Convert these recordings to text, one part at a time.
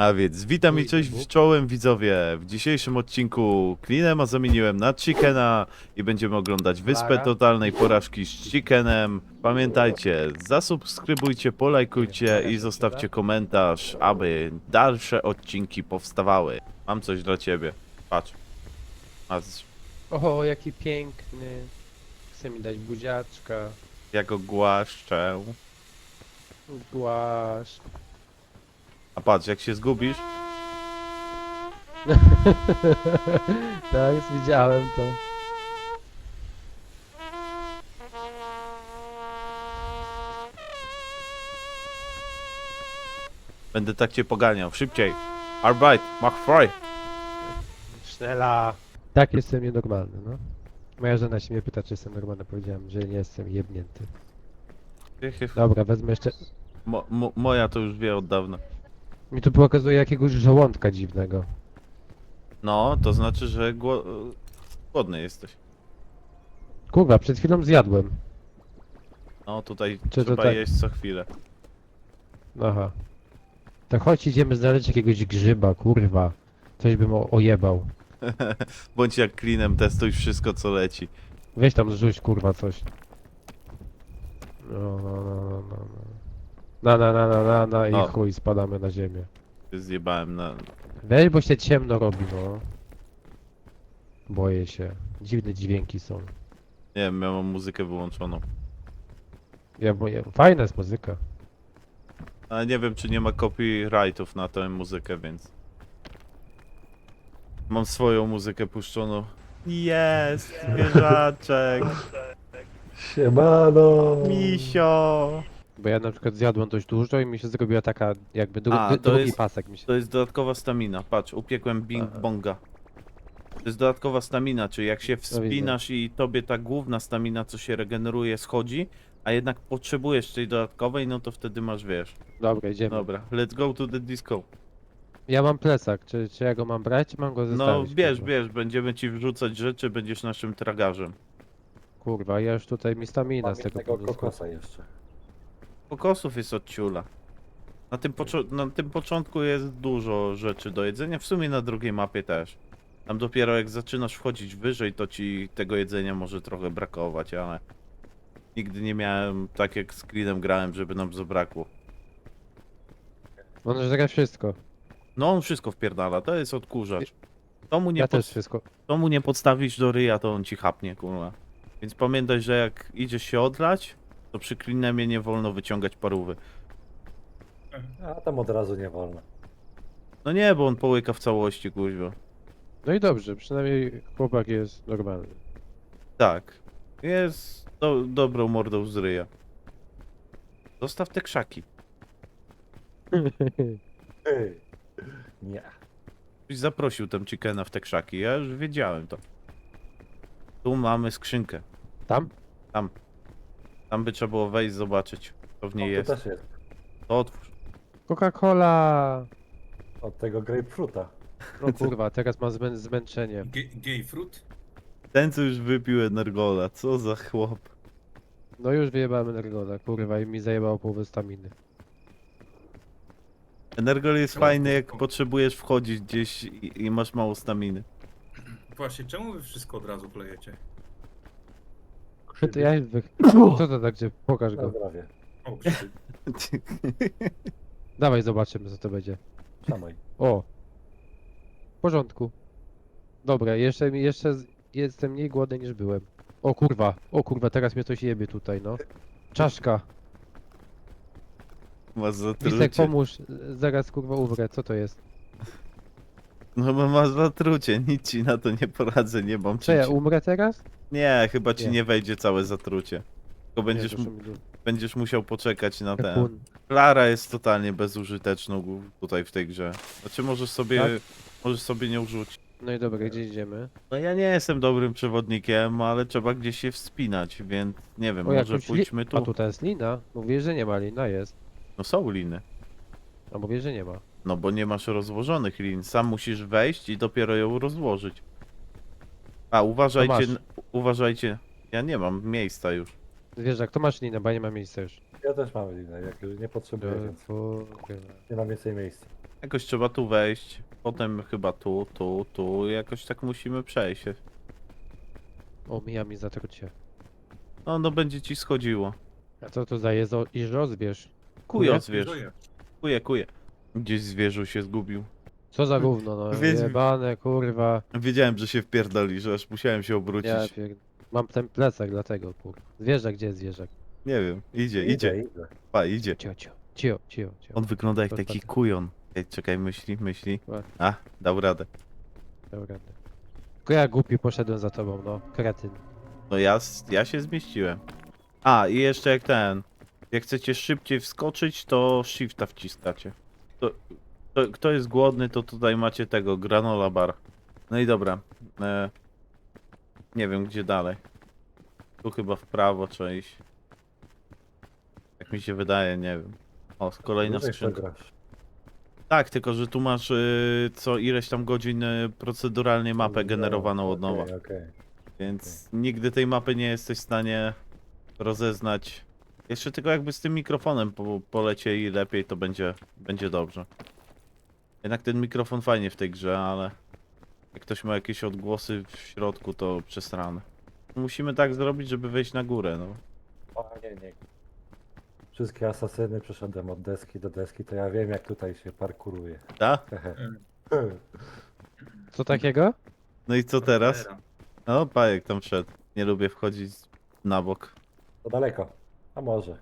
A więc witam i cześć w czołem widzowie. W dzisiejszym odcinku Cleanema zamieniłem na Chickena i będziemy oglądać Wyspę. Totalnej Porażki z Chickenem. Pamiętajcie, zasubskrybujcie, polajkujcie i zostawcie komentarz, aby dalsze odcinki powstawały. Mam coś dla ciebie. Patrz. Patrz, jaki piękny. Chce mi dać buziaczka. ja go głaszczę. Głaszcz. A patrz, jak się zgubisz, tak, widziałem to. będę tak cię poganiał. Szybciej. Arbeit, mach frei. Sznela. Tak, jestem nienormalny, no. Moja żona się mnie pyta, czy jestem normalny. Powiedziałem, że nie jestem jebnięty. Dobra, wezmę jeszcze... Mo, mo, moja to już wie od dawna. Mi tu pokazuje jakiegoś żołądka dziwnego. No, to znaczy, że gło... głodny jesteś. Kurwa, przed chwilą zjadłem. No, tutaj Czy to trzeba tak? jeść co chwilę. Aha. To chodź, idziemy znaleźć jakiegoś grzyba, kurwa. Coś bym o- ojebał. Bądź jak klinem, testuj wszystko co leci. Weź tam zrzuć kurwa coś. No, no, no, no, no. no. Na, na, na, na, na, na i O. chuj, spadamy na ziemię. Zjebałem na... Weź, bo się ciemno robi, no. Boję się. Dziwne dźwięki są. Nie wiem, ja mam muzykę wyłączoną. Ja boję. Fajna jest muzyka. Ale nie wiem, czy nie ma copyrightów na tę muzykę, więc... Mam swoją muzykę puszczoną. Jest, zwierzaczek, Siemano! misio. Bo ja na przykład zjadłem dość dużo i mi się zrobiła taka jakby dru A, to drugi jest- pasek mi się. To jest dodatkowa stamina. Patrz, upiekłem bing Aha. bonga. To jest dodatkowa stamina, czyli jak się wspinasz i tobie ta główna stamina, co się regeneruje, schodzi, a jednak potrzebujesz tej dodatkowej, no to wtedy masz, wiesz. Dobra, idziemy. Dobra, let's go to the disco. Ja mam plecak, czy, czy ja go mam brać, czy mam go No, zostawić? bierz, kurwa? bierz, będziemy ci wrzucać rzeczy, będziesz naszym tragarzem. Kurwa, ja już tutaj mi stamina Mam z tego jednego kokosa jeszcze. Kokosów jest od ciula. Na tym, na tym początku jest dużo rzeczy do jedzenia, w sumie na drugiej mapie też. Tam dopiero jak zaczynasz wchodzić wyżej, to ci tego jedzenia może trochę brakować, ale nigdy nie miałem tak jak z Greenem grałem, żeby nam zabrakło. On żre wszystko. No on wszystko wpierdala, to jest odkurzacz. To mu nie, Ja pod... też wszystko. to mu nie podstawisz do ryja, to on ci chapnie, kurwa. Więc pamiętaj, że jak idziesz się odlać, to przy Greenemie nie wolno wyciągać parówy. A tam od razu nie wolno. No nie, bo on połyka w całości, kuźwa. No i dobrze, przynajmniej chłopak jest normalny. Tak. Jest do, dobrą mordą z ryja. Zostaw te krzaki. Ej. Nie. Ktoś zaprosił tam chickena w te krzaki. Ja już wiedziałem to. Tu mamy skrzynkę. Tam? Tam by trzeba było wejść, zobaczyć, co w O, niej tu jest. też jest. To otwórz. Coca-Cola! Od tego grapefruita. No kurwa, teraz mam zmę zmęczenie. Ge- Gay fruit? Ten, co już wypił Energola. Co za chłop. No już wyjebałem Energola, kurwa, i mi zajebało połowę staminy. Energol jest No, fajny, jak potrzebujesz wchodzić gdzieś i, i masz mało staminy. Właśnie, czemu wy wszystko od razu klejecie? Ja wy... Co to tak, gdzie? Pokaż Na go. zdrowie. O. Dawaj zobaczymy, co to będzie. Szamaj. O! W porządku. Dobra, jeszcze, jeszcze z- jestem mniej głodny niż byłem. O kurwa, o kurwa, teraz mnie coś jebie tutaj, no. Czaszka. Masz Wisek, zatrucie. pomóż, zaraz kurwa umrę, co to jest? No bo masz zatrucie, nic ci na to nie poradzę, nie mam Co ja, umrę teraz? Nie, chyba ci Nie. nie wejdzie całe zatrucie. Tylko będziesz, mu- będziesz musiał poczekać na ten. Klara jest totalnie bezużyteczną tutaj w tej grze. Znaczy możesz sobie, Tak? możesz sobie nie urzucić. No i dobra, gdzie idziemy? No ja nie jestem dobrym przewodnikiem, ale trzeba gdzieś się wspinać, więc nie wiem, O, może jakąś li- pójdźmy A tu. tutaj jest lina? Mówię, że nie ma, lina jest. No są liny. A mówię, że nie ma. No bo nie masz rozłożonych lin. Sam musisz wejść i dopiero ją rozłożyć. A uważajcie, uważajcie. Ja nie mam miejsca już. Zwierzak, to masz linę, bo ja nie mam miejsca już. Ja też mam linę, jak już nie potrzebuję, więc nie mam więcej miejsca. Jakoś trzeba tu wejść, potem chyba tu, tu, tu, jakoś tak musimy przejść. O, mija mi zatrucie. No, no będzie ci schodziło. A co to za jezo i rozbierz? Kujo Zoja. kuje, kuje. Gdzieś zwierzu się zgubił. Co za gówno, no. Wiedźmin. Jebane, kurwa. Wiedziałem, że się wpierdoli, że aż musiałem się obrócić. Ja pier... Mam ten plecak dlatego, kurwa. Zwierzak, gdzie jest zwierzak? Nie wiem, idzie, idzie, idzie. pa, idzie. Cio, cio, cio, cio, cio. On wygląda jak taki tak. kujon. Ej, czekaj, myśli, myśli. Ładnie. A, dał radę. Dobra. Tylko ja głupi poszedłem za tobą, no. Kretyn. No ja, s- ja się zmieściłem. A, i jeszcze jak ten. Jak chcecie szybciej wskoczyć, to shifta wciskacie. To, to, kto jest głodny, to tutaj macie tego, granola bar. No i dobra. E, nie wiem, gdzie dalej. Tu chyba w prawo trzeba iść. Jak mi się wydaje, nie wiem. O, kolejna Dłużej skrzynka. grasz. Tak, tylko że tu masz y, co ileś tam godzin y, proceduralnie mapę No, generowaną od nowa. okej, okej. Więc nigdy tej mapy nie jesteś w stanie rozeznać. Jeszcze tylko jakby z tym mikrofonem po, polecieli lepiej, to będzie, będzie dobrze. Jednak ten mikrofon fajnie w tej grze, ale jak ktoś ma jakieś odgłosy w środku, to przesrane. Musimy tak zrobić, żeby wejść na górę, no. O, nie, nie. Wszystkie asasyny przeszedłem od deski do deski, to ja wiem jak tutaj się parkuruje. Tak? Hehe. Co takiego? No i co teraz? No, pajek tam wszedł. Nie lubię wchodzić na bok. To daleko. A może.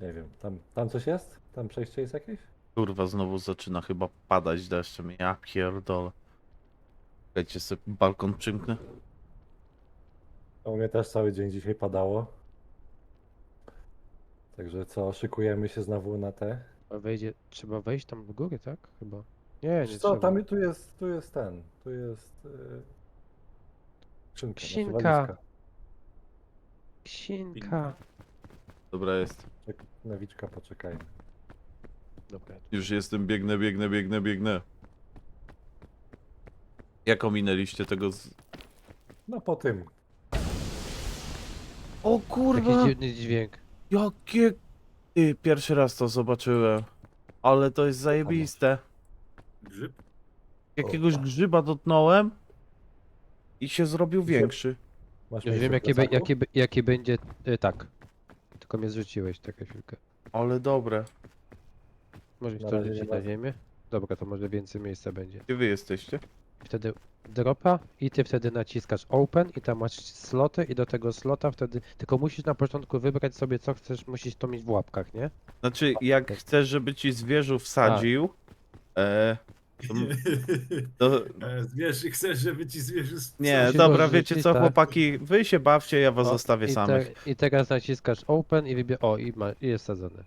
Nie wiem. Tam, tam coś jest? Tam przejście jest jakieś? Kurwa, znowu zaczyna chyba padać deszczem. Ja pierdolę. Czekajcie, sobie balkon przymknę. U mnie też cały dzień dzisiaj padało. Także co, szykujemy się znowu na te. A wejdzie... Trzeba wejść tam w górę, tak? Chyba. Nie, nie Wiesz co, trzeba. tam tu jest, tu jest ten, tu jest yy... skrzynka. Dobra, jest. Czek- Nawiczka, poczekajmy. Dobra. Już jestem, biegnę, biegnę, biegnę, biegnę. Jak ominęliście tego z... No po tym. O Jakiś dziwny dźwięk. Jakie... Ty, pierwszy raz to zobaczyłem. Ale to jest zajebiste. Grzyb? Jakiegoś grzyba dotknąłem i się zrobił większy. Masz Już miejsce wiem, w jaki, be, plecaku? jaki, be- jaki będzie... Y, tak. Tylko mnie zrzuciłeś, taka chwilkę. Ale dobre. Może Na to razie nie na ziemię? Dobra, to może więcej miejsca będzie. Gdzie wy jesteście? Wtedy dropa i ty wtedy naciskasz open i tam masz sloty i do tego slota wtedy... Tylko musisz na początku wybrać sobie co chcesz, musisz to mieć w łapkach, nie? Znaczy, jak chcesz, żeby ci zwierzu wsadził... E, to, to, E, chcesz, żeby ci zwierzę... nie, dobra, wiecie co, tak. chłopaki, wy się bawcie, ja was O, zostawię i, samych. te, I teraz naciskasz open i wybierz... O, i, ma, i jest sadzone.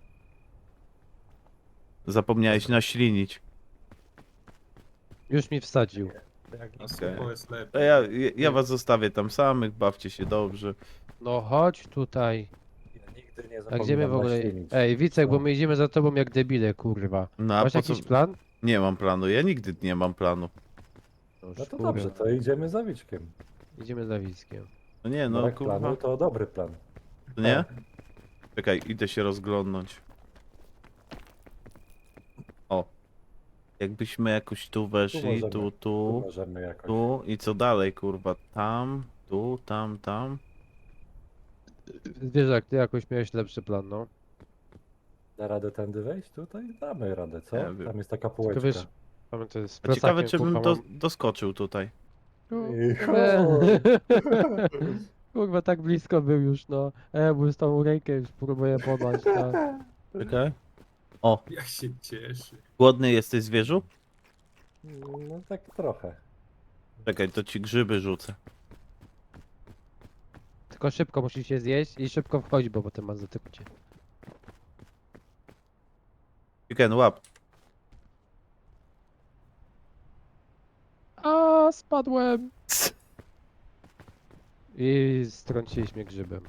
Zapomniałeś naślinić. Już mi wsadził. Jak- sucho jest To lepiej. ja, ja, ja was zostawię tam samych, bawcie się dobrze. No chodź tutaj. Ja nigdy nie A gdzie my w ogóle... Ej, Wicek, bo No. my idziemy za tobą jak debile, kurwa. No a Masz po co... jakiś plan? Nie mam planu, ja nigdy nie mam planu. No już, to dobrze, to idziemy za Wiczkiem. Idziemy za Wickiem. No nie, no Brak kurwa, planu to dobry plan. to nie? Czekaj, idę się rozglądnąć. O. Jakbyśmy jakoś tu weszli, możemy. tu, Tu tu, możemy jakoś. tu i co dalej, kurwa? Tam, tu, tam, tam. Zwierzak, ty jakoś miałeś lepszy plan, no. Da radę tędy wejść? Tutaj damy radę, co? Nie wiem. Tam jest taka Tylko półeczka. wiesz, pamiętaj, z A ciekawe, czy plecakiem, bym kurwa, do, mam- doskoczył tutaj. I. Kurwa, tak blisko był już, no. E, bo z tą rękę już próbuję podać, no. Czekaj. Jak się cieszy. Głodny jesteś zwierzu? No tak trochę. Czekaj, to ci grzyby rzucę. Tylko szybko musisz się zjeść i szybko wchodzić, bo potem masz zatykcie. Chicken, łap. A, spadłem! I strąciliśmy grzybem.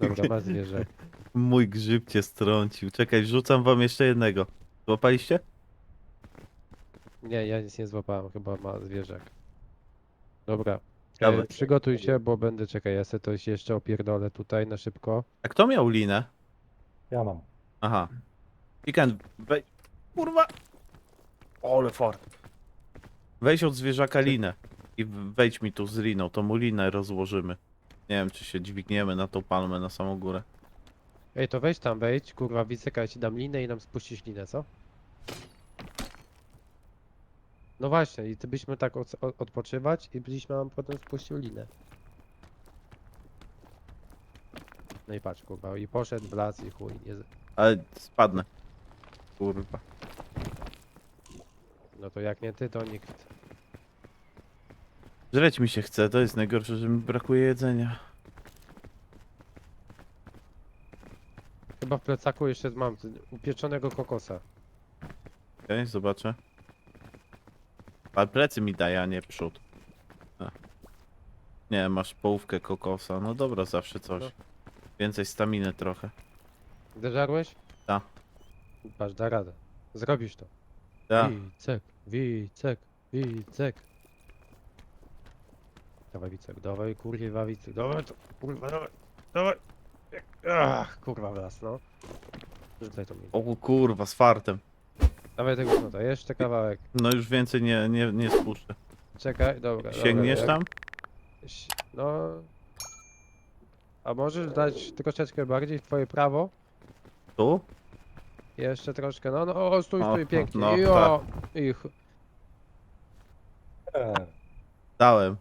Dobra, ma zwierzak. Mój grzyb cię strącił. Czekaj, rzucam wam jeszcze jednego. Złapaliście? Nie, ja nic nie złapałem, chyba ma zwierzak. Dobra. E, przygotuj się, bo będę, czekaj, ja sobie coś jeszcze opierdolę tutaj na szybko. A kto miał linę? Ja mam. Aha. Chicken, wej... kurwa! Ole fart. Weź od zwierzaka linę i wejdź mi tu z liną, to mu linę rozłożymy. Nie wiem, czy się dźwigniemy na tą palmę na samą górę. Ej, to wejdź tam, wejdź, kurwa, Wiceka, ja ci dam linę i nam spuścisz linę, co? No właśnie, i ty byśmy tak od, od, odpoczywać i byliśmy nam potem spuścił linę. No i patrz, kurwa, i poszedł w las i chuj, nie... Ale spadnę. Kurwa. No to jak nie ty, to nikt. Żreć mi się chce, to jest najgorsze, że mi brakuje jedzenia. Chyba w plecaku jeszcze mam upieczonego kokosa. Okej, zobaczę. Ale plecy mi daje, a nie przód. A. Nie, masz połówkę kokosa. No dobra, zawsze coś. No. Więcej staminy trochę. Zeżarłeś? Ta. Patrz, da radę. Zrobisz to. Ja. Wicek, Wicek, Wicek. Dawaj Wicek, dawaj kurwa Wicek, dawaj to, kurwa, dawaj, dawaj. Ach, kurwa w las, no. Rzucaj to mi. O kurwa, z fartem. Dawaj tego snuta, jeszcze kawałek. No już więcej nie, nie, nie spuszczę. Czekaj, dobra. Sięgniesz dobra, tam? jak- No. A możesz dać troszeczkę bardziej w twoje prawo? Tu? Jeszcze troszkę, no, no, o, stój, O, stój, pięknie. no, jo, i ch- E, Dałem.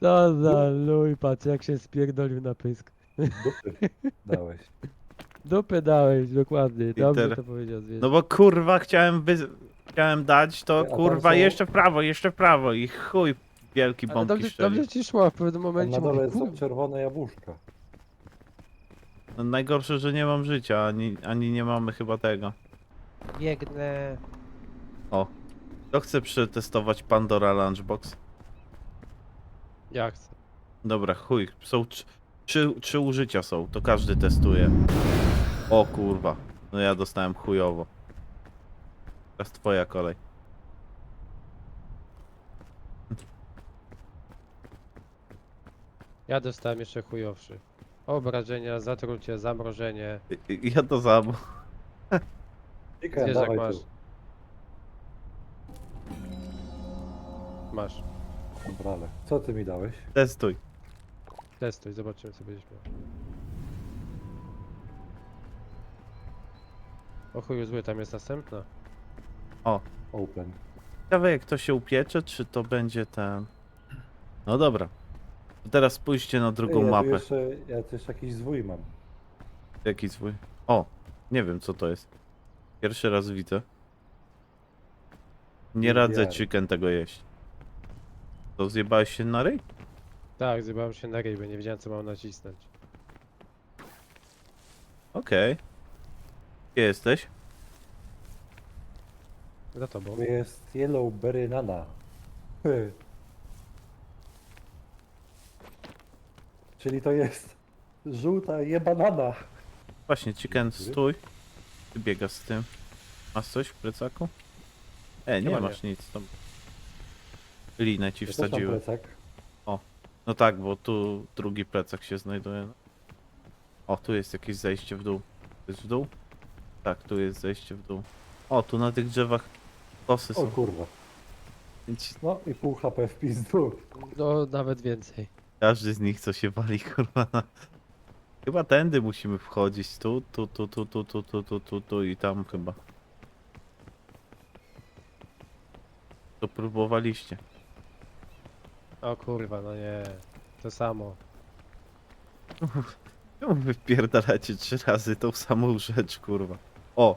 Co za luj, patrz jak się spierdolił na pysk. dupy dałeś. Dupy dałeś, dokładnie, dobrze to powiedział zwierzę. No bo kurwa chciałem wy... Chciałem dać, to A tam kurwa są- jeszcze w prawo, jeszcze w prawo i chuj wielki Ale bombki dobrze, strzelił. dobrze ci szło, w pewnym Tam momencie na dole mówię, są czerwone jabłuszka. Najgorsze, że nie mam życia, ani, ani nie mamy chyba tego. biegnę. Kto chce przetestować Pandora Lunchbox? Ja chcę. Dobra, chuj, są trzy, trzy, trzy użycia są, to każdy testuje. O kurwa, no ja dostałem chujowo. Teraz twoja kolej. Ja dostałem jeszcze chujowszy. Obrażenia, zatrucie, zamrożenie. I- i- Ja to samo. Zwierzak dawaj masz. tu. Masz. Co ty mi dałeś? Testuj. Testuj, zobaczymy co będziesz miał. O chuju zły, tam jest następna. Open. Ciekawe jak to się upiecze, czy to będzie ten... No dobra. To Teraz spójrzcie na drugą Ej, ja tu mapę. jeszcze, ja jeszcze jakiś zwój mam. Jaki swój? O, nie wiem co to jest. Pierwszy raz widzę. Nie radzę Indiary. chicken tego jeść. To zjebałeś się na ryj? Tak, zjebałem się na ryj, bo nie wiedziałem co mam nacisnąć. Okej. Gdzie jesteś? Za tobą. Tu jest yellow berry nana. Hy. Czyli to jest żółta jebanana. Właśnie, chicken, stój. Ty biegasz z tym. Masz coś w plecaku? E, nie nie. masz nic. To... Linę ci Ja też mam wsadziłem. plecak. No tak, bo tu drugi plecak się znajduje. O, tu jest jakieś zejście w dół. To jest w dół? Tak, tu jest zejście w dół. O, tu na tych drzewach kosy O są. kurwa. No i pół HP w pizdu. No, nawet więcej. Każdy z nich co się wali, kurwa. na- Chyba tędy musimy wchodzić. Tu, tu, tu, tu, tu, tu, tu, tu, tu, tu i tam chyba. To próbowaliście. O kurwa, no nie. To samo. Czemu wy wpierdalacie trzy razy tą samą rzecz, kurwa? O!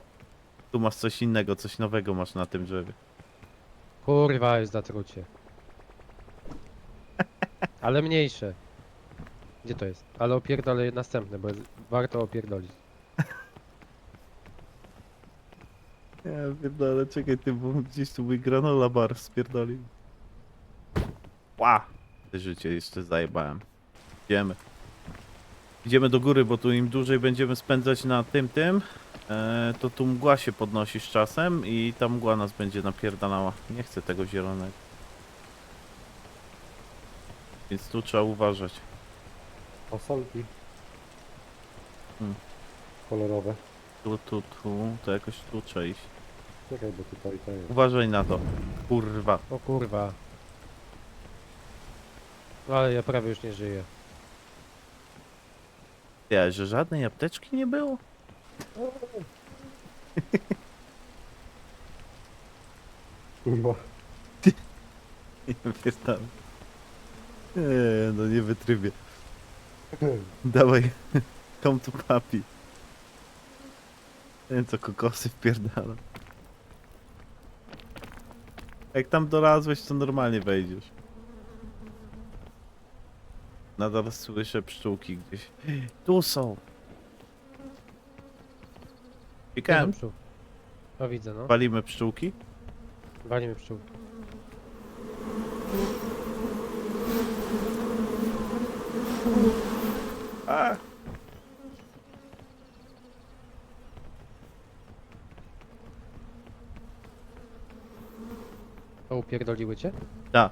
Tu masz coś innego, coś nowego masz na tym drzewie. Kurwa, jest zatrucie. Ale mniejsze. Gdzie to jest? Ale opierdolę następne, bo jest, warto opierdolić. Ja wiem, ale czekaj, ty, bo gdzieś tu mój granola bar spierdolił. Ła! Te życie jeszcze zajebałem. Idziemy. Idziemy do góry, bo tu im dłużej będziemy spędzać na tym, tym, e, to tu mgła się podnosi z czasem i ta mgła nas będzie napierdalała. Nie chcę tego zielonego. Więc tu trzeba uważać. Fasolki. Hmm. Kolorowe. Tu, tu, tu, to jakoś tu trzeba iść. Czekaj, bo tutaj to jest. Uważaj na to. Kurwa. O kurwa. No ale ja prawie już nie żyję. Ja, że żadnej apteczki nie było? Kurwa. Nie pierdolę. Nie, no nie wytrybię. Dawaj, come to papi. Ten co kokosy wpierdala. Jak tam dolazłeś, to normalnie wejdziesz. Nadal słyszę pszczółki gdzieś. Tu są! Pszczół. O widzę no. Palimy pszczółki? Walimy pszczół. A! O upierdoliły cię? Da.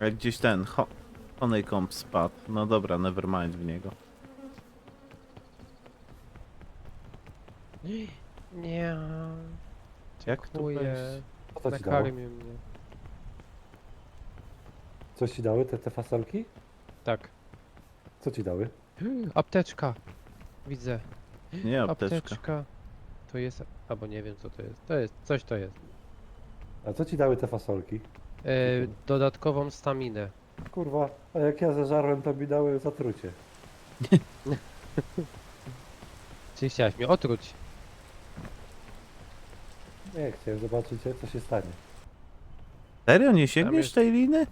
Jak gdzieś ten ho Honeycomb spadł. No dobra, nevermind w niego. Nie. Jak tu wejść? Dziękuję. Co to ci dało? Nakarmił mnie. Coś ci dały te, te fasolki? Tak. Co ci dały? Apteczka. Widzę. Nie apteczka. Apteczka. To jest... Albo nie wiem co to jest. To jest... Coś to jest. A co ci dały te fasolki? E, dodatkową staminę. Kurwa, a jak ja zeżarłem, to mi dały zatrucie. Czy chciałeś mnie otruć? Nie, chciałem zobaczyć, co się stanie. Serio, nie sięgniesz jest- tej liny?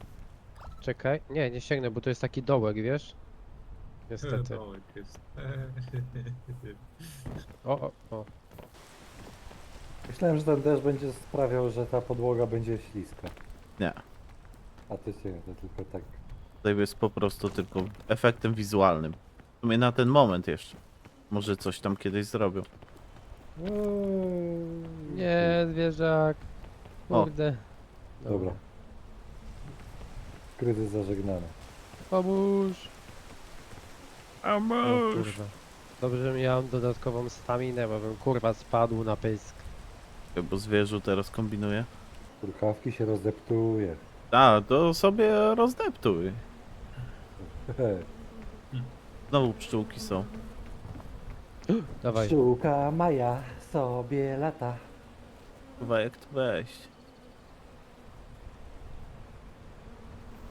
Czekaj. Nie, nie sięgnę, bo to jest taki dołek, wiesz? Niestety. Dołek jest. O, o, o. Myślałem, że ten deszcz będzie sprawiał, że ta podłoga będzie śliska. Nie. A to się, to tylko tak. To jest po prostu tylko efektem wizualnym. W sumie na ten moment jeszcze. Może coś tam kiedyś zrobią. Eee, Nie, zwierzak. O. Kurde. Dobra. Kryzys zażegnany. Pomóż. A O, kurwa. Dobrze, że miałem dodatkową staminę, bo bym kurwa spadł na pysk. Bo zwierzu teraz kombinuje. Kurkawki się rozdeptuje. A, to sobie rozdeptuj. He, Znowu pszczółki są. Dawaj. Pszczółka Maja sobie lata. Chyba jak tu wejść?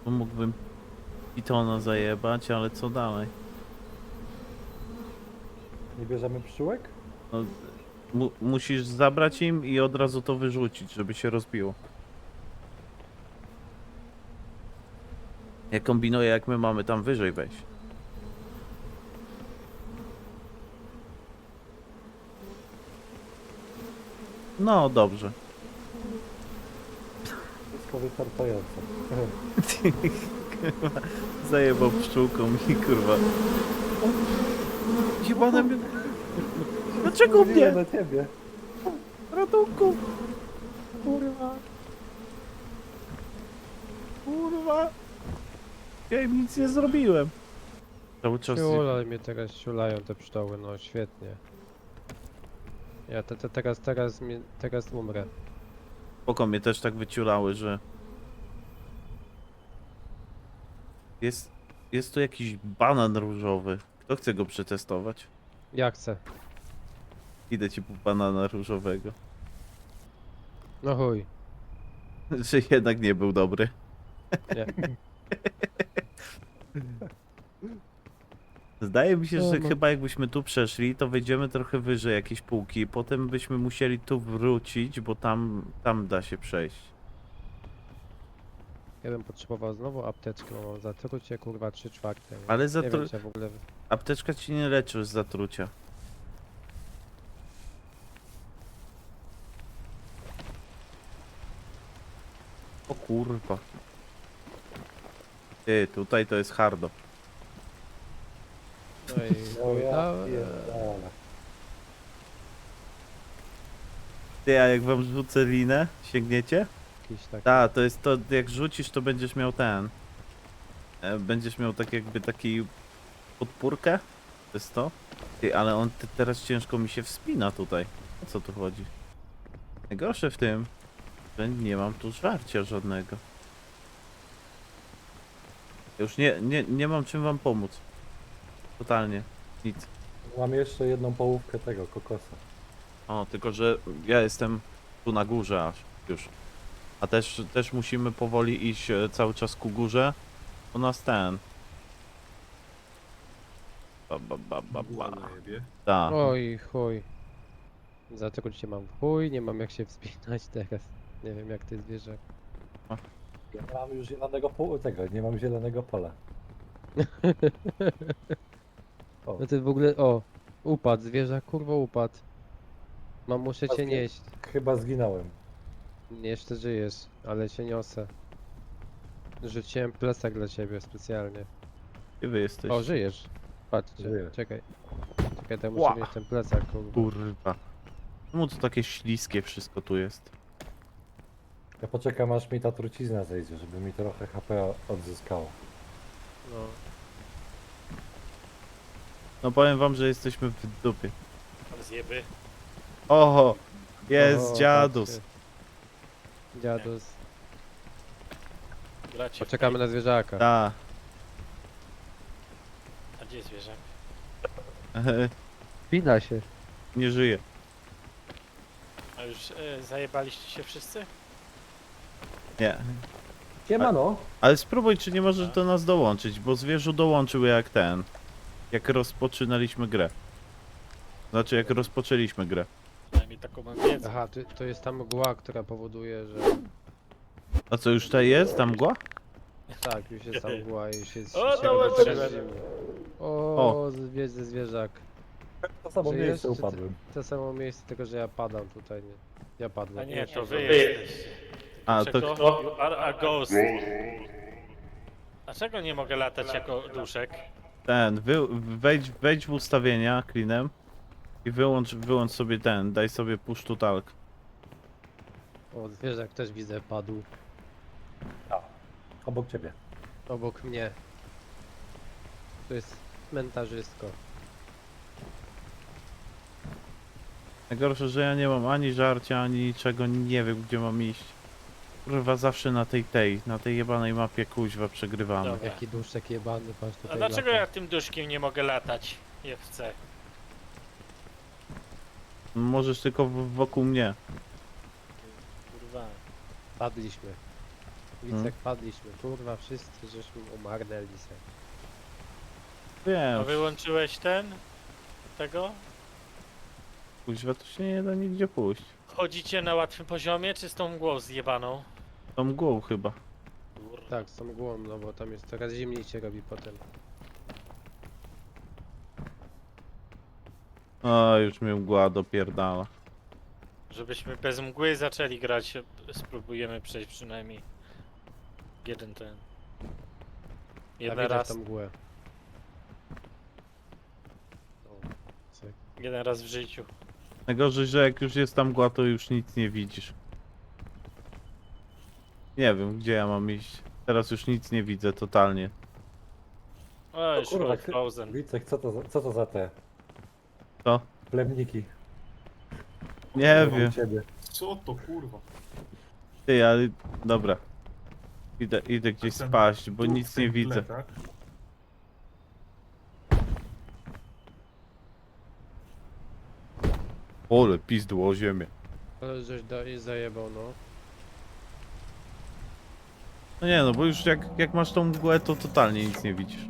Tu mógłbym pitona zajebać, ale co dalej? Nie bierzemy pszczółek? No, mu musisz zabrać im i od razu to wyrzucić, żeby się rozbiło. Ja kombinuję, jak my mamy tam wyżej wejść. No, dobrze. Wszystko wystarczające. Zajebał pszczółką i kurwa. Jebane mnie... Dlaczego Nie mnie? na ciebie. Ratunku! Kurwa. Kurwa. Ja im nic nie zrobiłem. Cały czas... Ciul, ale mnie teraz ciulają te pszczoły, no świetnie. Ja te, te, teraz, teraz, teraz umrę. Spoko, mnie też tak wyciulały, że... Jest... Jest tu jakiś banan różowy. Kto chce go przetestować? Ja chcę. Idę ci po banana różowego. No chuj. Że jednak nie był dobry. Nie. Zdaje mi się, No, że no. chyba jakbyśmy tu przeszli, to wejdziemy trochę wyżej jakieś półki, potem byśmy musieli tu wrócić, bo tam, tam da się przejść. Ja bym potrzebował znowu apteczkę, bo mam zatrucie, kurwa, 3 czwarte. Ale Nie zatru... wiem, czy ja w ogóle... apteczka ci nie leczy z zatrucia. O kurwa. Ty, tutaj to jest hardo. No i No chuj, ja pierdolę. Ty, a jak wam rzucę linę, sięgniecie? Jakiś taki... Tak, to jest to, jak rzucisz, to będziesz miał ten. E, Będziesz miał tak jakby taki podpórkę. To jest to. Ty, ale on te- teraz ciężko mi się wspina tutaj. O co tu chodzi? Najgorsze w tym, że nie mam tu żarcia żadnego. Już nie, nie, nie mam czym wam pomóc. Totalnie. Nic. Mam jeszcze jedną połówkę tego kokosa. O, tylko że ja jestem tu na górze aż już. A też, też musimy powoli iść e, cały czas ku górze. U nas ten. Ba, ba, ba, ba, Była ba. na jebie. Ta. Oj, chuj. Dlatego cię mam w chuj, nie mam jak się wspinać teraz. Nie wiem jak ty zwierzę. Ja mam już zielonego pół tego, nie mam zielonego pola. O, No ty w ogóle, o, upadł, zwierzak, kurwa upadł. Mam, muszę cię nieść. chyba zginąłem. Nie, jeszcze żyjesz, ale cię niosę. Rzuciłem plecak dla ciebie specjalnie. Gdzie wy jesteś? O, żyjesz. Patrzcie, Żyję. czekaj. Czekaj, to Ła. muszę mieć ten plecak, kurwa. Kurwa. Czemu to takie śliskie wszystko tu jest? Ja poczekam aż mi ta trucizna zejdzie, żeby mi trochę HP odzyskało. No. No powiem wam, że jesteśmy w dupie. Zjeby. Oho! Jest O, dziadus. patrzcie. Dziadus. Gracie. Poczekamy na zwierzaka. Ta. A gdzie jest zwierzak? Spina się. Nie żyje. A już e, zajebaliście się wszyscy? Nie. Siemano! Ale spróbuj, czy nie możesz do nas dołączyć, bo zwierzu dołączył jak ten. Jak rozpoczynaliśmy grę. Znaczy, jak rozpoczęliśmy grę. Taką mam wiedzę. Aha, to, to jest ta mgła, która powoduje, że... A co, już to jest? Tam mgła? Tak, już jest ta mgła i już jest... O, się dołączyłem. zimno. O, zwierzę, ze zwierzak. To samo Żyjesz, miejsce czy ty- upadłem. To samo miejsce, tylko że ja padam tutaj, nie? Ja A padłem. nie, to wy jesteście. A, to You are a ghost. Dlaczego nie mogę latać jako duszek? ten, wy, wejdź, wejdź w ustawienia klinem i wyłącz, wyłącz sobie ten, daj sobie push to talk. O, zwierzak też widzę, padł. Obok ciebie. Obok mnie. To jest cmentarzystko. Najgorsze, że ja nie mam ani żarcia, ani niczego, nie wiem gdzie mam iść. Kurwa, zawsze na tej tej, na tej jebanej mapie kuźwa przegrywamy. Dobra. Jaki duszek jebany, patrz A tutaj dlaczego lata. ja tym duszkiem nie mogę latać? Jak chcę. Możesz tylko w- wokół mnie. Kurwa. Padliśmy. Wicek, Hmm? padliśmy. Kurwa, wszyscy żeśmy umarnęli se. A Wiem, wyłączyłeś ten? Tego? kuźwa to się nie da nigdzie pójść. Chodzicie na łatwym poziomie, czy z tą mgłą zjebaną? Tą mgłą chyba. Kurwa. Tak, z tą mgłą, no bo tam jest coraz zimniej się robi potem. O, już mnie mgła dopierdala. Żebyśmy bez mgły zaczęli grać, spróbujemy przejść przynajmniej jeden ten. Jeden widać raz, mgłę. O, cyk. jeden raz w życiu. Najgorzej, że jak już jest tam mgła, to już nic nie widzisz. Nie wiem, gdzie ja mam iść. Teraz już nic nie widzę, totalnie. O, już kurwa, kurwa, Frozen. Wicek, co to, za- co to za te Co? plemniki? Nie Obok wiem. ciebie. Co to kurwa? Ty, ale... Dobra. Idę, idę gdzieś Ten spaść, bo nic w nie widzę. tak? Ole, pizdło o ziemię. Ale żeś da, zajebał, no. No nie no, bo już jak, jak masz tą mgłę, to totalnie nic nie widzisz.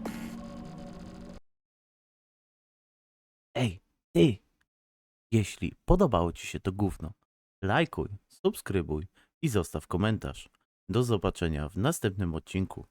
Ty! Jeśli podobało Ci się to gówno, lajkuj, subskrybuj i zostaw komentarz. Do zobaczenia w następnym odcinku.